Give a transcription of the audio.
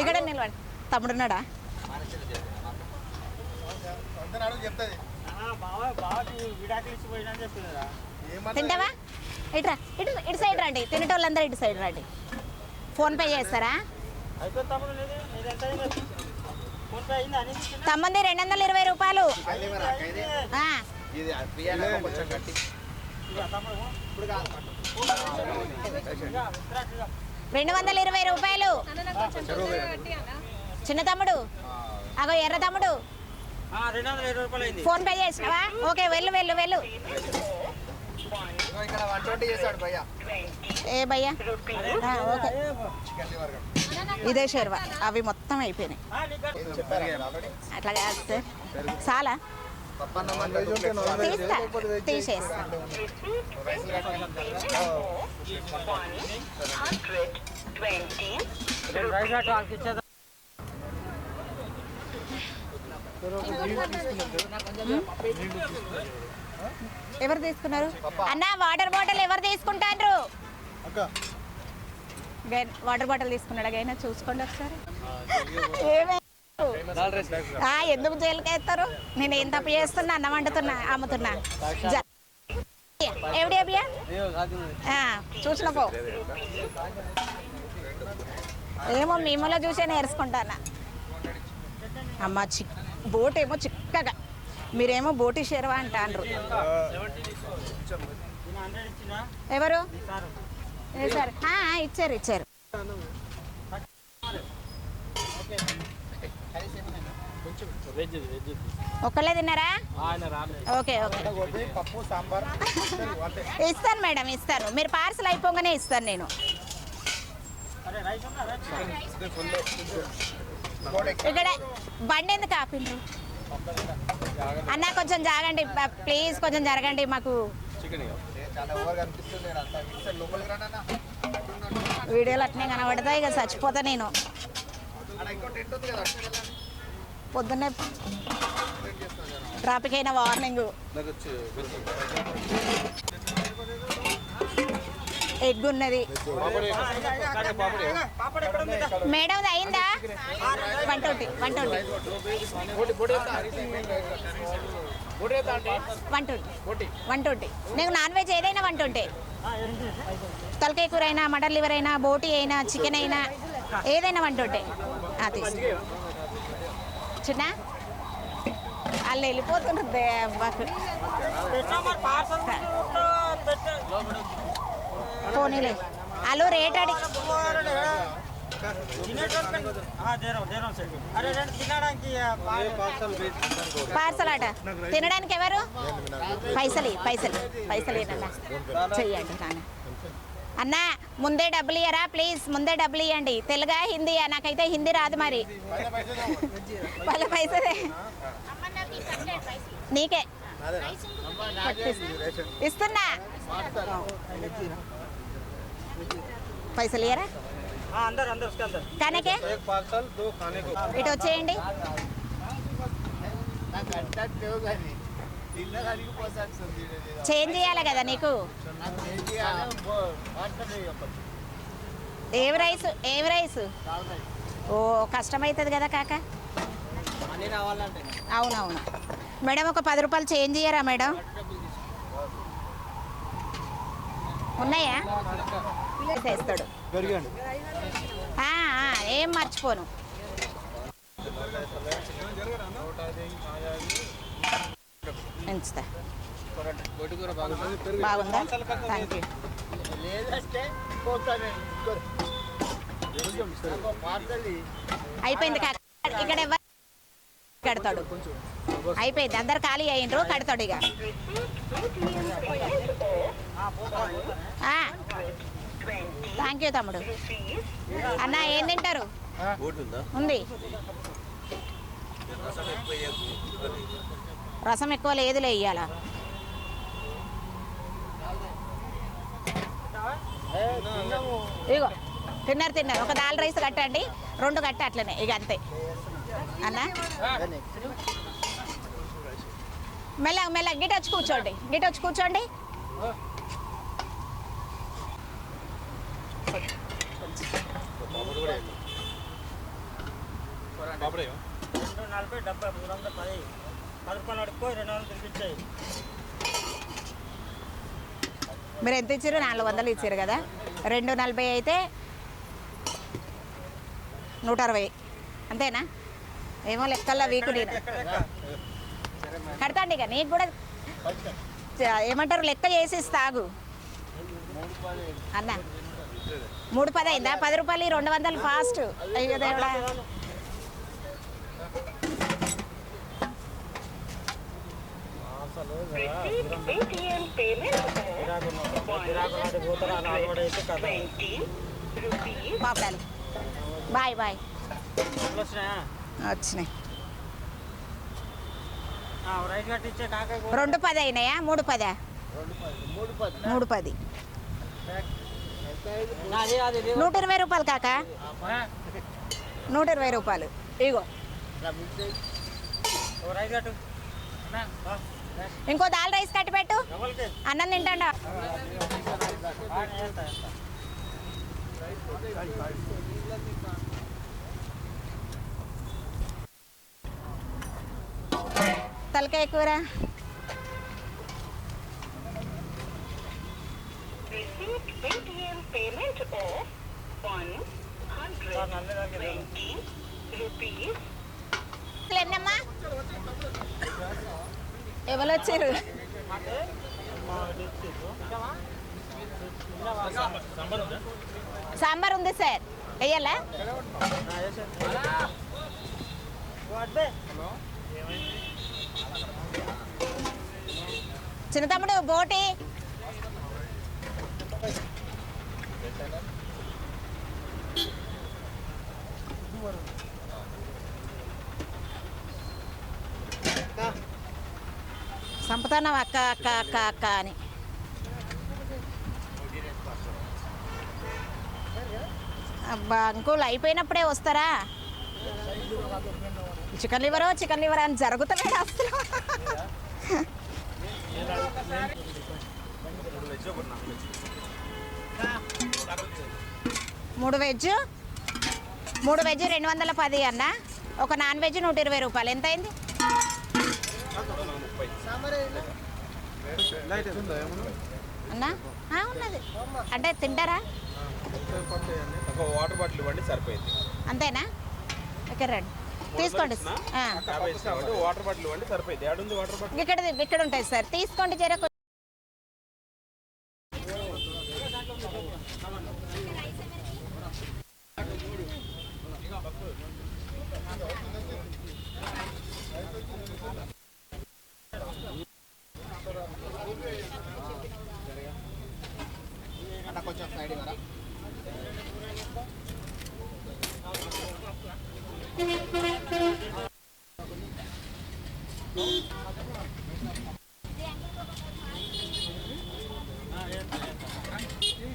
ఇక్కడ నిలబడి తమ్ముడున్నాడా? చెప్తుంది. తింటావా? ఇట్రా ఇటు ఇటు సైడ్ రండి. తినేటోళ్ళందరూ ఇటు సైడ్ రండి. ఫోన్ పే చేస్తారా? తమ్ముంది రెండు వందల ఇరవై రూపాయలు. ఆ, రెండు వందల ఇరవై రూపాయలు. చిన్న తమ్ముడు. అగో ఎర్ర తమ్ముడు. ఫోన్ పే చేసినావా? ఓకే వెళ్ళు వెళ్ళు వెళ్ళు. ఏ భయ్యా? ఓకే. ఇదే షేర్వా. అవి మొత్తం అయిపోయినాయి. అట్లా కాదు సార్ చాలా ఎవరు తీసుకున్నారు? అన్న వాటర్ బాటిల్ ఎవరు తీసుకుంటారు వాటర్ బాటిల్ తీసుకున్నాడు గైనా? చూసుకోండి ఒకసారి. ఏమే? ఎందుకు జైలుకి వేస్తారు నేను ఏం తప్పు చేస్తున్నా అన్నం వండుతున్నా అమ్ముతున్నా. ఎవడి అభియా? చూసిన పో. ఏమో మేమలో చూసే నేర్చుకుంటానా? అమ్మ చిక్ బోట్ ఏమో చిక్కగా. మీరేమో బోటి షేర్వా హండ్రెడ్ ఇచ్చినా ఎవరు? సార్. ఏ సార్? ఆ, ఆ, ఇచ్చారు ఇచ్చారు వెజ్ వెజ్ ఒక్కళ్ళే తిన్నారా? Okay okay. ఇస్తాను మేడం ఇస్తాను. మీరు పార్సల్ అయిపోగానే ఇస్తాను నేను. ఇక్కడ బండి ఎందుకు ఆపిండ్రు? అన్న కొంచెం జాగండి. ప్లీజ్ కొంచెం జరగండి. మాకు వీడియోలు అట్నే కనబడతాయి ఇక చచ్చిపోతా నేను. పొద్దున్నే ట్రాఫిక్ అయిన వార్నింగ్. ఎగ్ ఉన్నది. మేడం అయిందా? One twenty one twenty. One twenty one twenty. నీకు నాన్ వెజ్ ఏదైనా వన్ ట్వంటీ. తలకాయ కూర అయినా మటన్ లివర్ అయినా బోటీ అయినా చికెన్ అయినా ఏదైనా వన్ ట్వంటీ. తీసుకో చిన్న వాళ్ళు వెళ్ళిపోతున్నారు. దెబ్బకు పోనీలే. వాళ్ళు రేట్ అడి తినడానికి పార్సల్ అట తినడానికి ఎవరు? పైసలు పైసలి పైసలు పైసలు చెయ్యండి నాన్న. అన్నా ముందే డబ్బులు ఇయ్యరా? ప్లీజ్ ముందే డబ్బులు ఇవ్వండి తెలుగా? హిందీయా నాకైతే హిందీ రాదు మరి. వాళ్ళ పైసలే. నీకే. ఇస్తున్నా. పైసలు ఇయ్యరా? కానీకే? ఇటు వచ్చేయండి. చేంజ్ చేయాలి కదా నీకు? ఏం రైస్? ఏం రైస్? ఓ కష్టమవుతుంది కదా కాక? అవునవును. మేడం ఒక పది రూపాయలు చేంజ్ చేయరా మేడం? ఉన్నాయా? చేస్తాడు. ఏం మర్చిపోను. ఎంచుతా బాగుందా? థ్యాంక్ యూ అయిపోయింది కాక ఇక్కడ ఎవరు కడతాడు. అయిపోయింది. అందరు ఖాళీ అయ్యిండ్రు కడతాడు ఇక. థ్యాంక్ యూ తమ్ముడు. అన్న ఏం తింటారు? ఉంది? రసం ఎక్కువ లేదులే ఇయ్యాల. ఇగో తిన్నారు తిన్నారు. ఒక దాల్ రైస్ కట్టండి. రెండు కట్ట అట్లనే. ఇక అంతే. అన్న? మెల్ల మెల్ల గిట వచ్చి కూర్చోండి. గిట వచ్చి కూర్చోండి. నలభై డెబ్బై మూడు వందల పది. రెండు వందలు మీరు ఎంత ఇచ్చారు? నాలుగు వందలు ఇచ్చారు కదా. రెండు నలభై అయితే నూట అరవై. అంతేనా? ఏమో లెక్కల్లో వీకు నేను. కడతాండి ఇక. నీకు కూడా ఏమంటారు? లెక్క చేసి తాగు. అన్న మూడు పది అయిందా? పది రూపాయలు రెండు వందలు ఫాస్ట్. అయ్యో దేవుడా. బాయ్ బాయ్ వచ్చినాయా. రెండు పది అయినాయా? మూడు పదా? మూడు పది. నూట ఇరవై రూపాయలు కాక. నూట ఇరవై రూపాయలు. ఇగో. ఇంకో దాల్ రైస్ కట్టి పెట్టు అన్నం తింటాడా. తలకాయ కూర Receipt ATM payment of 120 rupees. ఎన్నమ్మా ఎవరు వచ్చారు సాంబార్ ఉంది సార్. వెయ్యాలా? చిన్న తమ్ముడు బోటి. సంపుతున్నావు అక్క అక్క అక్క అక్క అని. అబ్బా అంకుల్ అయిపోయినప్పుడే వస్తారా? చికెన్ లివరో చికెన్ లివర్ అని జరుగుతలేదు అసలు? మూడు వెజ్? మూడు వెజ్ రెండు వందల పది అన్న? ఒక నాన్ వెజ్ నూట ఇరవై రూపాయలు. ఎంత అయింది? అన్నా ఉన్నది అంటే తింటారా ఒక వాటర్ బాటిల్ ఇవ్వండి సరిపోయింది అంతేనా ఇక్కడ రండి తీసుకోండి వాటర్ బాటిల్ ఇవ్వండి సరిపోయింది ఇక్కడ ఇక్కడ ఉంటుంది సార్ తీసుకోండి జర